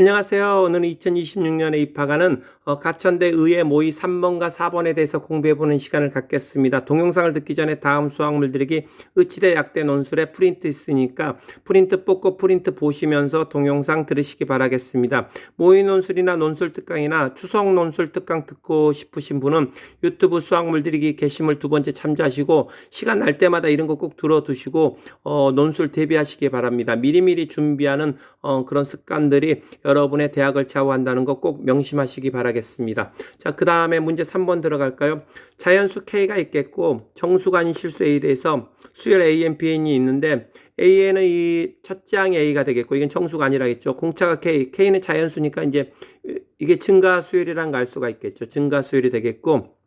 안녕하세요. 오늘은 2026년에 입학하는 어, 가천대 의회 모의 3번과 4번에 대해서 공부해보는 시간을 갖겠습니다. 동영상을 듣기 전에 다음 수학물 들이기 의치대 약대 논술에 프린트 있으니까 프린트 뽑고 프린트 보시면서 동영상 들으시기 바라겠습니다. 모의 논술이나 논술 특강이나 추석 논술 특강 듣고 싶으신 분은 유튜브 수학물 들이기 게시물 두 번째 참조하시고 시간 날 때마다 이런 거 꼭 들어두시고 어, 논술 대비하시기 바랍니다. 미리미리 준비하는 어, 그런 습관들이 여러분의 대학을 좌우한다는 거 꼭 명심하시기 바라겠습니다. 자, 그 다음에 문제 3번 들어갈까요? 자연수 K가 있겠고, 아닌 실수 A에 대해서 수열 AN, BN이 있는데, AN은 이 항이 A가 되겠고, 이건 정수가 아니라겠죠. 공차가 K, K는 자연수니까 이제 이게 증가 수열이란 걸 알 수가 있겠죠. 증가 수열이 되겠고,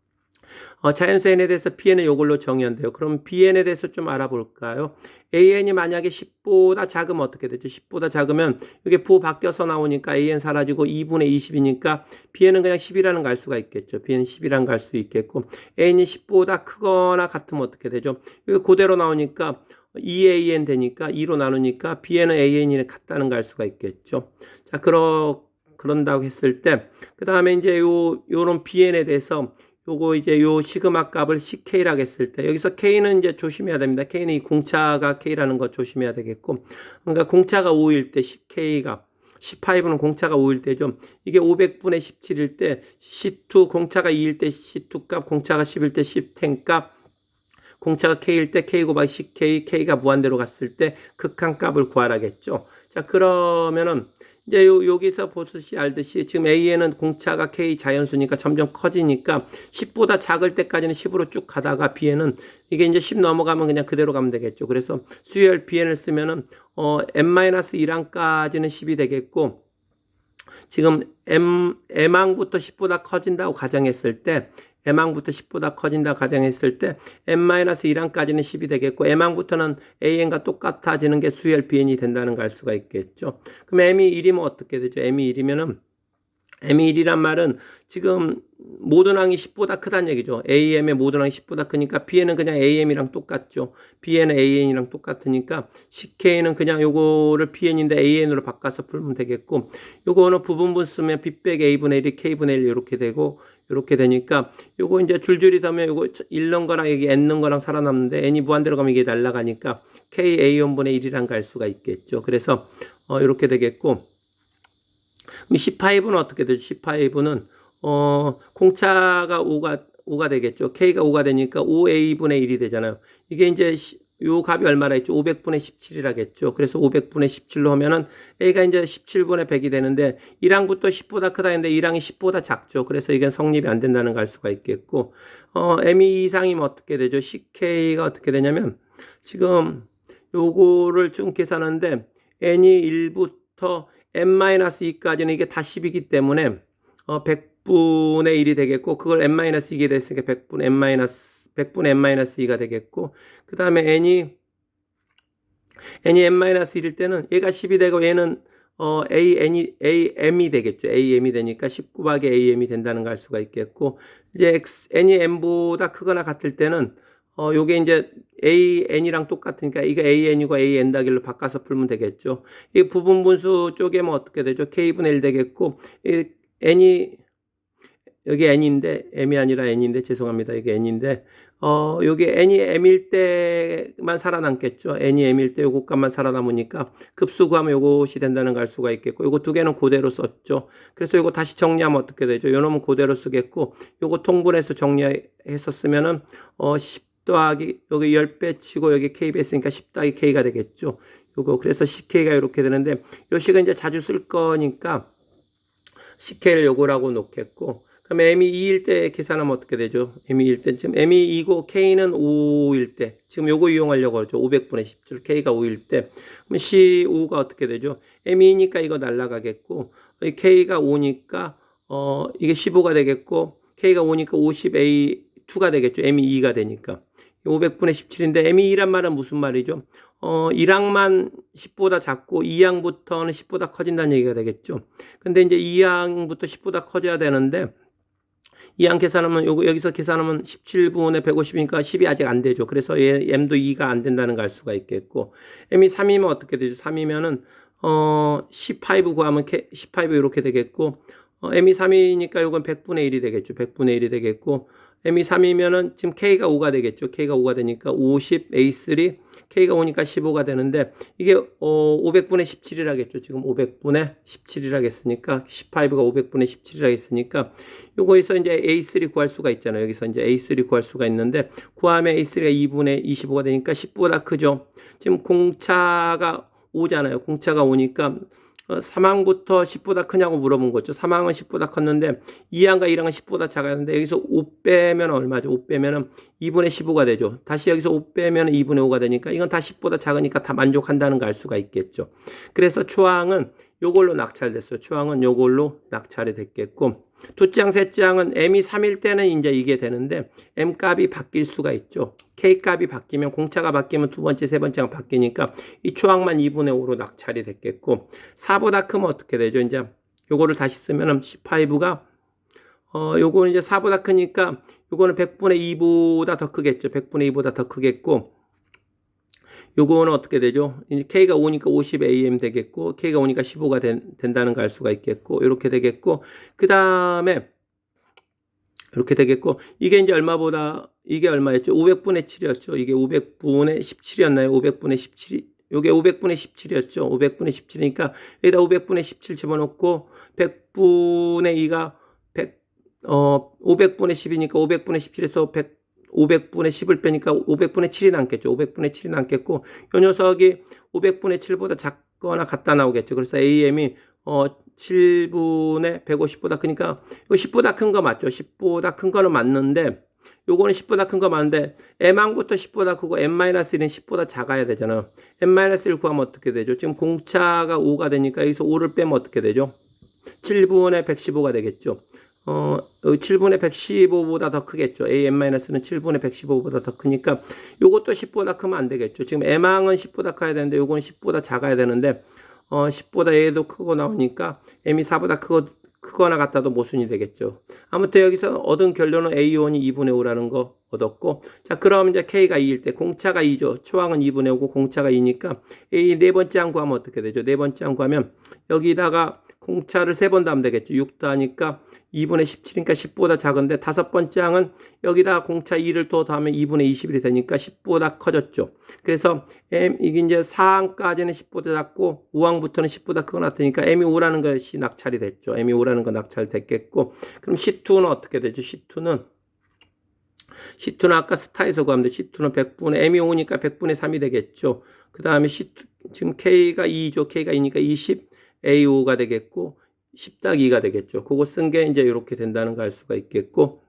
어, 자연수 n에 대해서 bn은 이걸로 정의한대요. 그럼 bn에 대해서 좀 알아볼까요? an이 만약에 10보다 작으면 어떻게 되죠? 10보다 작으면 이게 부 바뀌어서 나오니까 an 사라지고 2분의 20이니까 bn은 그냥 10이라는 걸 알 수가 있겠죠. bn은 10이라는 걸 알 수 있겠고 n이 10보다 크거나 같으면 어떻게 되죠? 이게 그대로 나오니까 2an 되니까 2로 나누니까 bn은 an이 같다는 걸 알 수가 있겠죠. 자, 그러 그런다고 했을 때, 그 다음에 이제 요, 요런 bn에 대해서 요거 이제 요 시그마 값을 CK라고 했을 때 여기서 K는 이제 조심해야 됩니다. K는 이 공차가 K라는 거 조심해야 되겠고 그러니까 공차가 5일 때 CK가 C5는 공차가 5일 때죠. 이게 500분의 17일 때 C2 공차가 2일 때 C2 값, 공차가 10일 때 C10 값, 공차가 K일 때 K 곱하기 CK, K가 무한대로 갔을 때 극한 값을 구하라겠죠. 자, 그러면은 이제 요, 여기서 보듯이 알듯이 지금 A에는 공차가 K 자연수니까 점점 커지니까 10보다 작을 때까지는 10으로 쭉 가다가 B에는 이게 이제 10 넘어가면 그냥 그대로 가면 되겠죠. 그래서 수열 Bn을 쓰면은 어, n-1항까지는 10이 되겠고 지금 M, M항부터 10보다 커진다고 가정했을 때 M항부터 10보다 커진다 가정했을 때 n-1항까지는 10이 되겠고 M항부터는 AN과 똑같아지는 게 수열 BN이 된다는 걸 알 수가 있겠죠. 그럼 M이 1이면 어떻게 되죠? M이 1이면은 1이란 말은 지금 모든 항이 10보다 크다는 얘기죠. AM의 모든 항이 10보다 크니까 B에는 그냥 AM이랑 똑같죠. B에는 AN이랑 똑같으니까 CK는 그냥 요거를 PN인데 AN으로 바꿔서 풀면 되겠고 요거는 부분분 쓰면 B 빼 A분의 1이 K분의 1 이렇게 되고 이렇게 되니까 요거 이제 줄줄이 더면 요거 잃는 거랑 여기 N는 거랑 살아남는데 N이 무한대로 가면 이게 날아가니까 K A1분의 1이랑 갈 수가 있겠죠. 그래서 어 이렇게 되겠고 C5는 어떻게 되죠? C5는 어 공차가 5가 5가 되겠죠. K가 5가 되니까 5A분의 1이 되잖아요. 이게 이제 요 값이 얼마나 있죠? 500분의 17이라겠죠. 그래서 500분의 17로 하면은 A가 이제 17분의 100이 되는데 1항부터 10보다 크다 했는데 1항이 10보다 작죠. 그래서 이건 성립이 안 된다는 걸 알 수가 있겠고, 어, M2 이상이면 어떻게 되죠? CK가 어떻게 되냐면 지금 요거를 좀 계산하는데 N이 1부터 n-2까지는 이게 다 10이기 때문에 어, 100분의 1이 되겠고 그걸 n-2게 됐으니까 100분 n- 100분의 n-2가 되겠고 그 다음에 n이 n이 n-1일 때는 얘가 10이 되고 얘는 어, a, n이, a, m이 되겠죠. a, m이 되니까 10 곱하기 a, m이 된다는 걸 알 수가 있겠고, 이제 x, n이 m보다 크거나 같을 때는, 어, 요게 이제 a, n이랑 똑같으니까 이거 a, n이고 a, n 다길로 바꿔서 풀면 되겠죠. 이 부분 분수 쪼개면 어떻게 되죠? k분의 1 되겠고, 이 n이, 여기 n인데, m이 아니라 n인데, 죄송합니다. 이게 n인데, 어, 요게 n이 m일 때만 살아남겠죠. n이 m일 때 요것 값만 살아남으니까 급수 구하면 요것이 된다는 걸알 수가 있겠고, 요거 두 개는 그대로 썼죠. 그래서 요거 다시 정리하면 어떻게 되죠? 요 놈은 그대로 쓰겠고, 요거 통분해서 정리해서 쓰면은, 어, 10 더하기, 여기 10배 치고 여기 k 배했으니까 10 더하기 k가 되겠죠. 요거, 그래서 ck가 이렇게 되는데, 요 식은 이제 자주 쓸 거니까, ck를 요거라고 놓겠고, 그럼 m이 2일 때 계산하면 어떻게 되죠? m이 2일 때 지금 m이 2고 k는 5일 때 지금 요거 이용하려고 하죠. 500분의 17 k가 5일 때 그럼 c5가 어떻게 되죠? m이 2니까 이거 날라가겠고 k가 5니까 어 이게 15가 되겠고 k가 5니까 50a2가 되겠죠. m이 2가 되니까 500분의 17인데 m이 2란 말은 무슨 말이죠? 어, 1항만 10보다 작고 2항부터는 10보다 커진다는 얘기가 되겠죠. 근데 이제 2항부터 10보다 커져야 되는데 2항 계산하면 요거 여기서 계산하면 17분의 150이니까 10이 아직 안 되죠. 그래서 얘 m도 2가 안 된다는 걸 알 수가 있겠고 m이 3이면 어떻게 되죠? 3이면은 어, C5 구하면 K, C5 이렇게 되겠고, 어, M이 3이니까 요건 100분의 1이 되겠죠. 100분의 1이 되겠고, M이 3이면은 지금 K가 5가 되겠죠. K가 5가 되니까 50 A3, K가 5니까 15가 되는데, 이게, 어, 500분의 17이라겠죠. 지금 500분의 17이라겠으니까, C5가 500분의 17이라겠으니까, 요거에서 이제 A3 구할 수가 있잖아요. 여기서 이제 A3 구할 수가 있는데, 구하면 A3가 2분의 25가 되니까 10보다 크죠. 지금 공차가 5잖아요. 공차가 5니까, 어, 3항부터 10보다 크냐고 물어본 거죠. 3항은 10보다 컸는데 2항과 1항은 10보다 작았는데 여기서 5 빼면 얼마죠? 5 빼면은 2분의 15가 되죠. 다시 여기서 5 빼면 2분의 5가 되니까 이건 다 10보다 작으니까 다 만족한다는 걸 알 수가 있겠죠. 그래서 초항은 요걸로 낙찰됐어요. 초항은 요걸로 낙찰이 됐겠고 두 장, 세 장은 m이 3일 때는 이제 이게 되는데 m 값이 바뀔 수가 있죠. k 값이 바뀌면 공차가 바뀌면 두 번째, 세 번째가 바뀌니까 이 초항만 2분의 5로 낙찰이 됐겠고 4보다 크면 어떻게 되죠? 이제 요거를 다시 쓰면은 15가 어 요거는 이제 4보다 크니까 요거는 100분의 2보다 더 크겠죠. 100분의 2보다 더 크겠고 요거는 어떻게 되죠? 이제 K가 5니까 50AM 되겠고, K가 5니까 15가 된, 된다는 걸 알 수가 있겠고, 이렇게 되겠고, 그 다음에, 이렇게 되겠고, 이게 이제 얼마보다, 이게 얼마였죠? 500분의 7이었죠? 이게 500분의 17이었나요? 500분의 17이, 요게 500분의 17이었죠? 500분의 17이니까, 여기다 500분의 17 집어넣고, 100분의 2가 100, 어, 500분의 10이니까 500분의 17에서 100, 500분의 10을 빼니까 500분의 7이 남겠죠. 500분의 7이 남겠고 이 녀석이 500분의 7보다 작거나 같다 나오겠죠. 그래서 AM이 어 7분의 150보다 크니까 이거 10보다 큰 거 맞죠. 10보다 큰 거는 맞는데 요거는 10보다 큰 거 맞는데 M항부터 10보다 크고 M-1은 10보다 작아야 되잖아. M-1 구하면 어떻게 되죠? 지금 공차가 5가 되니까 여기서 5를 빼면 어떻게 되죠? 7분의 115가 되겠죠. 어, 7분의 115보다 더 크겠죠. AM-는 7분의 115보다 더 크니까 요것도 10보다 크면 안 되겠죠. 지금 M항은 10보다 커야 되는데 요건 10보다 작아야 되는데 어, 10보다 얘도 크고 나오니까 M이 4보다 크고 크거나 같아도 모순이 되겠죠. 아무튼 여기서 얻은 결론은 A1이 2분의 5라는 거 얻었고 자 그럼 이제 K가 2일 때 공차가 2죠. 초항은 2분의 5고 공차가 2니까 A 네 번째 항 구하면 어떻게 되죠? 네 번째 항 구하면 여기다가 공차를 세번 더하면 되겠죠. 6도 하니까 2분의 17이니까 10보다 작은데 다섯 번째 항은 여기다 공차 2를 또 더하면 2분의 21이 되니까 10보다 커졌죠. 그래서 M 이게 이제 4항까지는 10보다 작고 5항부터는 10보다 크고 나타니까 M이 5라는 것이 낙찰이 됐죠. M이 5라는 거 낙찰됐겠고 그럼 C2는 어떻게 되죠? C2는 C2는 아까 스타에서 구하면 돼. C2는 100분의 M이 5니까 100분의 3이 되겠죠. 그 다음에 C2 지금 K가 2죠. K가 2니까 20 A5가 되겠고 10딱 2가 되겠죠. 그거 쓴 게 이제 이렇게 된다는 걸 알 수가 있겠고.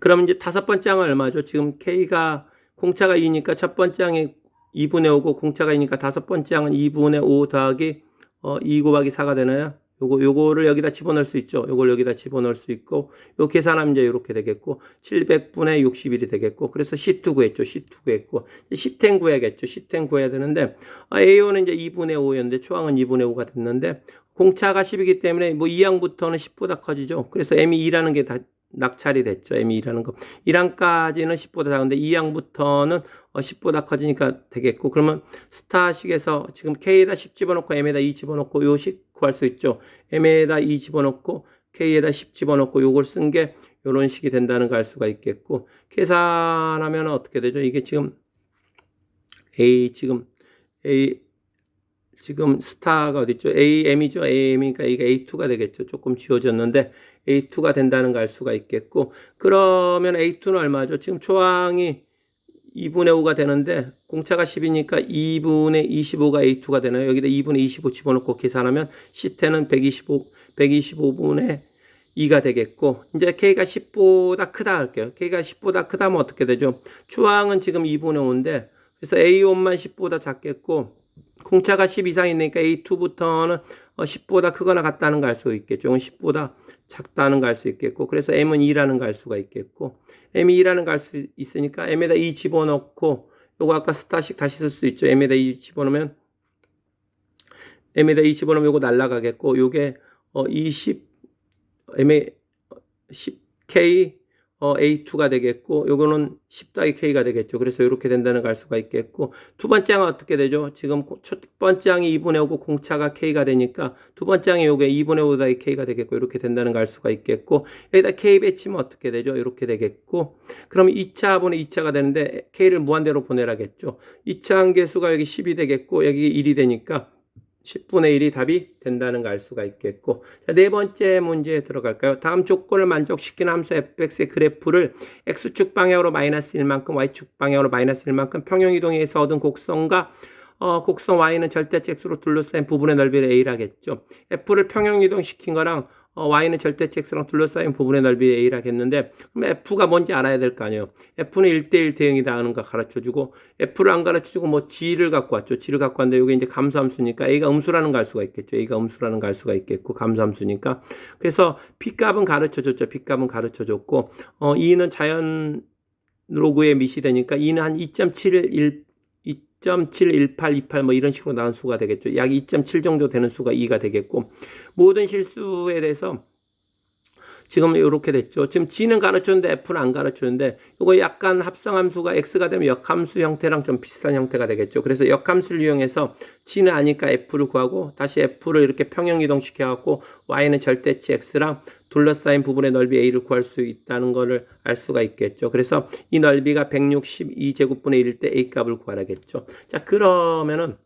그럼 이제 다섯 번째 항은 얼마죠? 지금 K가 공차가 2니까 첫 번째 항이 2분의 5고 공차가 2니까 다섯 번째 항은 2분의 5 더하기 어, 2 곱하기 4가 되나요? 요거, 요거를 여기다 집어넣을 수 있죠. 요걸 여기다 집어넣을 수 있고, 요 계산하면 이제 이렇게 되겠고, 700분의 61이 되겠고, 그래서 C2 구했죠. C2 구했고, C10 구해야겠죠. C10 구해야 되는데, 아, A5는 이제 2분의 5였는데, 초항은 2분의 5가 됐는데, 공차가 10이기 때문에 뭐 2항부터는 10보다 커지죠. 그래서 M이 2라는 게 다 낙찰이 됐죠. M이 2라는 거. 1항까지는 10보다 작은데 2항부터는 10보다 어, 커지니까 되겠고 그러면 스타식에서 지금 K에다 10 집어넣고 M에다 2 집어넣고 요식 구할 수 있죠. M에다 2 집어넣고 K에다 10 집어넣고 요걸 쓴 게 요런 식이 된다는 걸 알 수가 있겠고 계산하면 어떻게 되죠? 이게 지금 A 지금 A 지금 스타가 어디 있죠? AM이죠. AM이니까 이게 A2가 되겠죠. 조금 지워졌는데 A2가 된다는 걸 알 수가 있겠고 그러면 A2는 얼마죠? 지금 초항이 2분의 5가 되는데 공차가 10이니까 2분의 25가 A2가 되나요? 여기다 2분의 25 집어넣고 계산하면 C10은 125, 125분의 2가 되겠고 이제 K가 10보다 크다 할게요. K가 10보다 크다면 어떻게 되죠? 추항은 지금 2분의 5인데 그래서 A1만 10보다 작겠고 공차가 10 이상이니까 A2부터는 10보다 크거나 같다는 걸 알 수 있겠죠. 10보다 작다는 걸 알 수 있겠고 그래서 M은 2라는 걸 알 수가 있겠고 M이 2라는 걸알수 있으니까 M에다 2 집어넣고 요거 아까 스타식 다시 쓸 수 있죠. M에다 2 집어넣으면 M에다 2 집어넣으면 요거 날라가겠고 요게 어 20 M에 10K 어, A2가 되겠고, 요거는 10 더하기 K가 되겠죠. 그래서 이렇게 된다는 걸 알 수가 있겠고, 두 번째 항은 어떻게 되죠? 지금 고- 첫 번째 항이 2분의 5고 공차가 K가 되니까, 두 번째 항이 요게 2분의 5 더하기 K가 되겠고, 이렇게 된다는 걸 알 수가 있겠고, 여기다 K 배치면 어떻게 되죠? 이렇게 되겠고, 그럼 2차분의 2차가 되는데, K를 무한대로 보내라겠죠. 2차 항계수가 여기 10이 되겠고, 여기 1이 되니까, 10분의 1이 답이 된다는 걸 알 수가 있겠고 자, 네 번째 문제에 들어갈까요? 다음 조건을 만족시키는 함수 fx의 그래프를 x축 방향으로 마이너스 1만큼 y축 방향으로 마이너스 1만큼 평형이동에서 얻은 곡선과 어, 곡선 y는 절대치 x로 둘러싸인 부분의 넓이를 a라겠죠. f를 평형이동시킨 거랑 어, y는 절대치 x랑 둘러싸인 부분의 넓이 a라겠는데 그럼 f가 뭔지 알아야 될 거 아니에요. f는 1대1 대응이다 하는 거 가르쳐주고 f를 안 가르쳐주고 뭐 g를 갖고 왔죠. g를 갖고 왔는데 이게 이제 감소함수니까 a가 음수라는 걸 알 수가 있겠죠. a가 음수라는 걸 알 수가 있겠고 감소함수니까 그래서 b값은 가르쳐줬죠. b값은 가르쳐줬고 어, e는 자연 로그에 미시되니까 e는 한 2.71 2.71828 뭐 이런 식으로 나온 수가 되겠죠. 약 2.7 정도 되는 수가 2가 되겠고 모든 실수에 대해서 지금 이렇게 됐죠. 지금 G는 가르쳤는데 F는 안 가르쳤는데 이거 약간 합성함수가 X가 되면 역함수 형태랑 좀 비슷한 형태가 되겠죠. 그래서 역함수를 이용해서 G는 아니까 F를 구하고 다시 F를 이렇게 평형 이동시켜 갖고 Y는 절대치 X랑 둘러싸인 부분의 넓이 A를 구할 수 있다는 것을 알 수가 있겠죠. 그래서 이 넓이가 162제곱분의 1일 때 A 값을 구하라겠죠. 자, 그러면은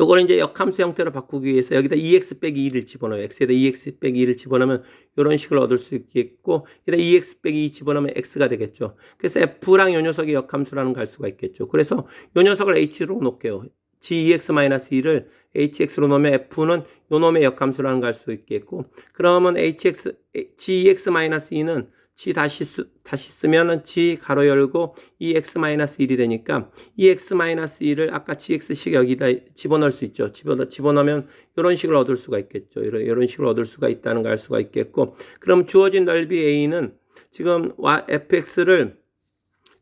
요거를 이제 역함수 형태로 바꾸기 위해서 여기다 2x 빼기 2를 집어넣어요. x에다 2x 빼기 2를 집어넣으면 이런 식으로 얻을 수 있겠고 여기다 2x 빼기 2 집어넣으면 x가 되겠죠. 그래서 f랑 요 녀석이 역함수라는 걸 알 수가 있겠죠. 그래서 요 녀석을 h로 놓을게요. gx-2를 hx로 놓으면 f는 요 놈의 역함수라는 걸 알 수 있겠고 그러면 hx gx-2는 g 다시 쓰, 다시 쓰면은 g 가로 열고 2x-1이 되니까 2x-1을 아까 gx식 여기다 집어넣을 수 있죠. 집어넣, 집어넣으면 이런 식으로 얻을 수가 있겠죠. 이런, 이런 식으로 얻을 수가 있다는 걸 알 수가 있겠고 그럼 주어진 넓이 a는 지금 fx를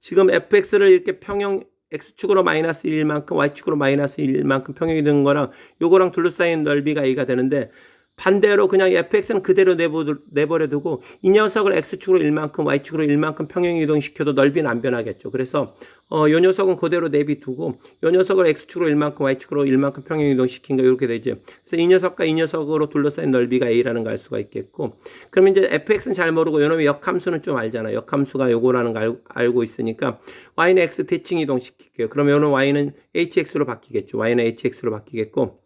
지금 fx를 이렇게 평형 x축으로 마이너스 1만큼 y축으로 마이너스 1만큼 평형이 된 거랑 요거랑 둘러싸인 넓이가 a가 되는데 반대로 그냥 fx는 그대로 내버려 두고 이 녀석을 x축으로 1만큼 y축으로 1만큼 평형 이동시켜도 넓이는 안 변하겠죠. 그래서 어, 요 녀석은 그대로 내비두고 요 녀석을 x축으로 1만큼 y축으로 1만큼 평형 이동시킨 거 이렇게 되죠. 그래서 이 녀석과 이 녀석으로 둘러싸인 넓이가 a라는 걸 알 수가 있겠고 그럼 이제 fx는 잘 모르고 요놈의 역함수는 좀 알잖아요. 역함수가 요거라는 걸 알, 알고 있으니까 y는 x 대칭 이동시킬게요. 그러면 요는 y는 hx로 바뀌겠죠. y는 hx로 바뀌겠고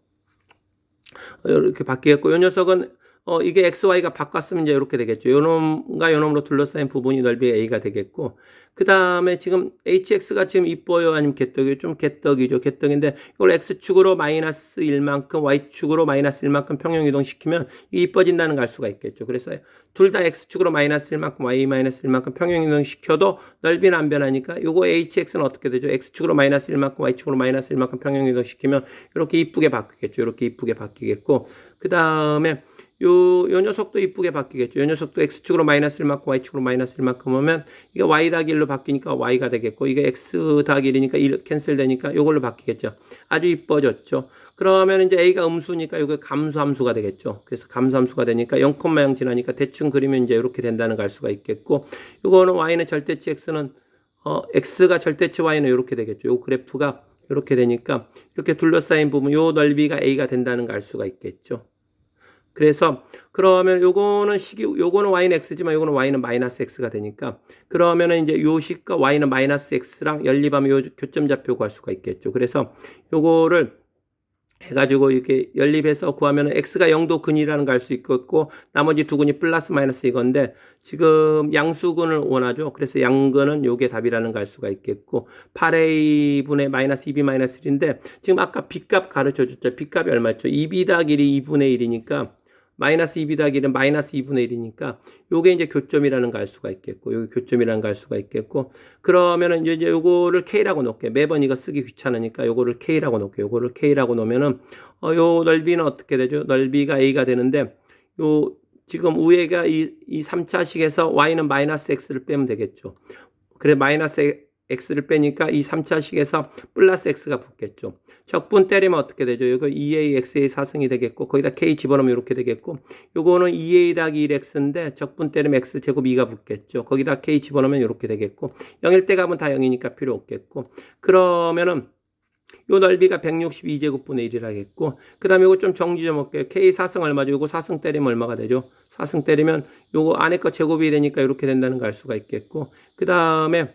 이렇게 바뀌겠고 이 녀석은 어 이게 x, y가 바꿨으면 이제 이렇게 되겠죠. 요 놈과 요 놈으로 둘러싸인 부분이 넓이 a가 되겠고 그 다음에 지금 hx가 지금 이뻐요 아니면 개떡이요? 좀 개떡이죠. 개떡인데 이걸 x축으로 마이너스 1만큼 y축으로 마이너스 1만큼 평형 이동시키면 이게 이뻐진다는 걸 알 수가 있겠죠. 그래서 둘 다 x축으로 마이너스 1만큼 y 마이너스 1만큼 평형 이동시켜도 넓이는 안 변하니까 요거 hx는 어떻게 되죠? x축으로 마이너스 1만큼 y축으로 마이너스 1만큼 평형 이동시키면 이렇게 이쁘게 바뀌겠죠. 이렇게 이쁘게 바뀌겠고 그 다음에 요, 요 녀석도 이쁘게 바뀌겠죠. 요 녀석도 x축으로 마이너스 1만큼 y축으로 마이너스 1만큼 오면 이게 y 더하기 1로 바뀌니까 y가 되겠고 이게 x 더하기 1이니까 1 캔슬 되니까 요걸로 바뀌겠죠. 아주 이뻐졌죠. 그러면 이제 a가 음수니까 요게 감수함수가 되겠죠. 그래서 감수함수가 되니까 0,0 지나니까 대충 그리면 이제 이렇게 된다는 걸 알 수가 있겠고 요거는 y는 절대치 x는 어, x가 절대치 y는 이렇게 되겠죠. 요 그래프가 이렇게 되니까 이렇게 둘러싸인 부분 요 넓이가 a가 된다는 걸 알 수가 있겠죠. 그래서 그러면 요거는 식이 요거는 y는 x지만 요거는 y는 마이너스 x가 되니까 그러면은 이제 요 식과 y는 마이너스 x랑 연립하면 요 교점 좌표 구할 수가 있겠죠. 그래서 요거를 해가지고 이렇게 연립해서 구하면 x가 0도 근이라는 걸 알 수 있겠고 나머지 두 근이 플러스 마이너스 이건데 지금 양수근을 원하죠. 그래서 양근은 요게 답이라는 걸 알 수가 있겠고 8a분의 마이너스 2b 마이너스 1인데 지금 아까 b값 가르쳐 줬죠. b값이 얼마였죠? 2b 더하기 1이 2분의 1이니까 마이너스 2b 더하기 1은 마이너스 2분의 1이니까 요게 이제 교점이라는 걸 알 수가 있겠고 요게 교점이라는 걸 알 수가 있겠고 그러면은 이제 요거를 k라고 놓을게요. 매번 이거 쓰기 귀찮으니까 요거를 k라고 놓을게요. 요거를 k라고 놓으면은 어, 요 넓이는 어떻게 되죠? 넓이가 a가 되는데 요 지금 위에가 이, 이 3차식에서 y는 마이너스 x를 빼면 되겠죠. 그래 마이너스 x를 빼니까 이 3차식에서 플러스 x가 붙겠죠. 적분 때리면 어떻게 되죠? 이거 2a x의 사승이 되겠고 거기다 k 집어넣으면 이렇게 되겠고 요거는 2a 더하기 1x인데 적분 때리면 x 제곱 2가 붙겠죠. 거기다 k 집어넣으면 이렇게 되겠고 0일 때 가면 다 0이니까 필요 없겠고 그러면은 요 넓이가 162제곱분의 1이라겠고 그 다음에 이거 좀 정리 좀 할게요. k 사승 얼마죠? 요거 사승 때리면 얼마가 되죠? 사승 때리면 요거 안에 거 제곱이 되니까 이렇게 된다는 걸 알 수가 있겠고 그 다음에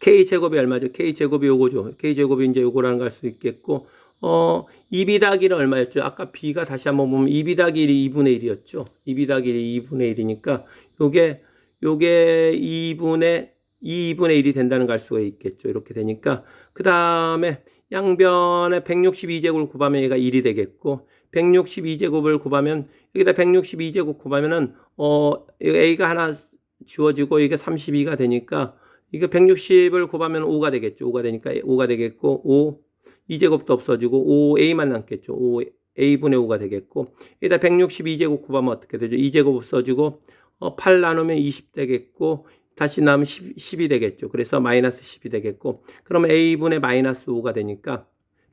k 제곱이 얼마죠? k 제곱이 요거죠. k 제곱이 이제 요거라는 걸알수 있겠고 어 2b 더하기는 얼마였죠? 아까 b가 다시 한번 보면 2b 더하기 1이 2분의 1이었죠. 2b 더하기 1이 2분의 1이니까 요게 요게 2분의 2분의 1이 된다는 걸 알 수가 있겠죠. 이렇게 되니까 그 다음에 양변에 162제곱을 곱하면 얘가 1이 되겠고 162제곱을 곱하면 여기다 162제곱 곱하면은 어 a가 하나 지워지고 이게 32가 되니까 이거 160을 곱하면 5가 되겠죠. 5가 되니까 5가 되겠고 5 2제곱도 없어지고 5a만 남겠죠. 5 a분의 5가 되겠고 여기다 162제곱 곱하면 어떻게 되죠? 2제곱 없어지고 어, 8 나누면 20 되겠고 다시 나면 10, 10이 되겠죠. 그래서 마이너스 10이 되겠고 그러면 a분의 마이너스 5가 되니까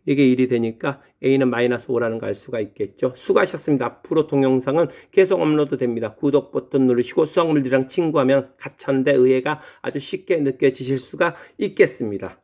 이게 1이 되니까 a는 마이너스 5라는 걸 알 수가 있겠죠. 수고하셨습니다. 앞으로 동영상은 계속 업로드 됩니다. 구독 버튼 누르시고 수학물들이랑 친구하면 가천대 의회가 아주 쉽게 느껴지실 수가 있겠습니다.